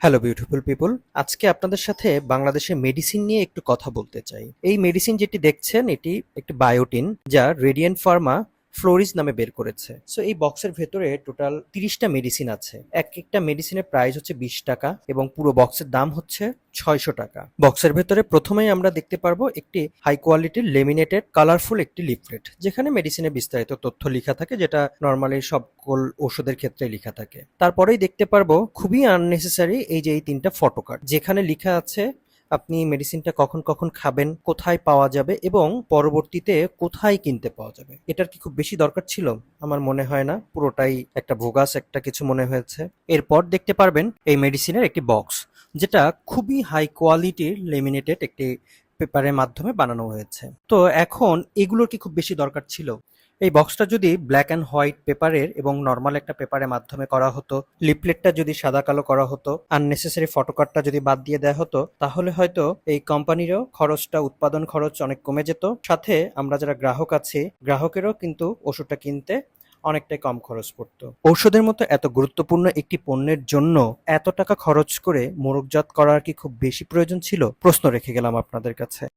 Hello beautiful people আজকে আপনাদের সাথে বাংলাদেশে মেডিসিন নিয়ে একটু কথা বলতে চাই। এই মেডিসিন যেটি দেখছেন, এটি একটি বায়োটিন যা রেডিয়েন্ট ফার্মা ফ্লোরিজ নামে বের করেছে। সো এই বক্সের ভেতরে টোটাল তিরিশটা মেডিসিন আছে। এক একটা মেডিসিনের প্রাইস হচ্ছে বিশ টাকা এবং পুরো বক্সের দাম হচ্ছে ছয়শো টাকা। বক্সের ভেতরে প্রথমেই আমরা দেখতে পারব একটি হাই কোয়ালিটির লেমিনেটেড কালারফুল একটি লিফলেট যেখানে মেডিসিনের বিস্তারিত তথ্য লেখা থাকে, যেটা নর্মালি সকল ওষুধের ক্ষেত্রে লেখা থাকে। তারপরেই দেখতে পারব খুবই আননেসেসারি এই যে এই তিনটা ফটো কার্ড যেখানে লেখা আছে আপনি মেডিসিনটা কখন কখন খাবেন, কোথায় পাওয়া যাবে এবং পরবর্তীতে কোথায় কিনতে পাওয়া যাবে? এটার কি খুব বেশি দরকার ছিল? আমার মনে হয় না। পুরোটাই একটা ভোগাস, একটা কিছু মনে হয়েছে। এরপর দেখতে পারবেন এই মেডিসিনের একটি বক্স যেটা খুবই হাই কোয়ালিটির লেমিনেটেড একটি পেপারের মাধ্যমে বানানো হয়েছে। তো এখন এগুলোর কি খুব বেশি দরকার ছিল? এই বক্সটা যদি ব্ল্যাক অ্যান্ড হোয়াইট পেপারের এবং নর্মাল একটা পেপারের মাধ্যমে করা হতো লিপলেটটা যদি সাদা কালো করা হতো আননেসেসারি ফটোকার্ডটা যদি বাদ দিয়ে দেওয়া হতো, তাহলে হয়তো এই কোম্পানিরও খরচটা, উৎপাদন খরচ অনেক কমে যেত। সাথে আমরা যারা গ্রাহক আছি, গ্রাহকেরও কিন্তু ওষুধটা কিনতে অনেকটাই কম খরচ পড়তো। ঔষধের মতো এত গুরুত্বপূর্ণ একটি পণ্যের জন্য এত টাকা খরচ করে মোরগজাত করার কি খুব বেশি প্রয়োজন ছিল? প্রশ্ন রেখে গেলাম আপনাদের কাছে।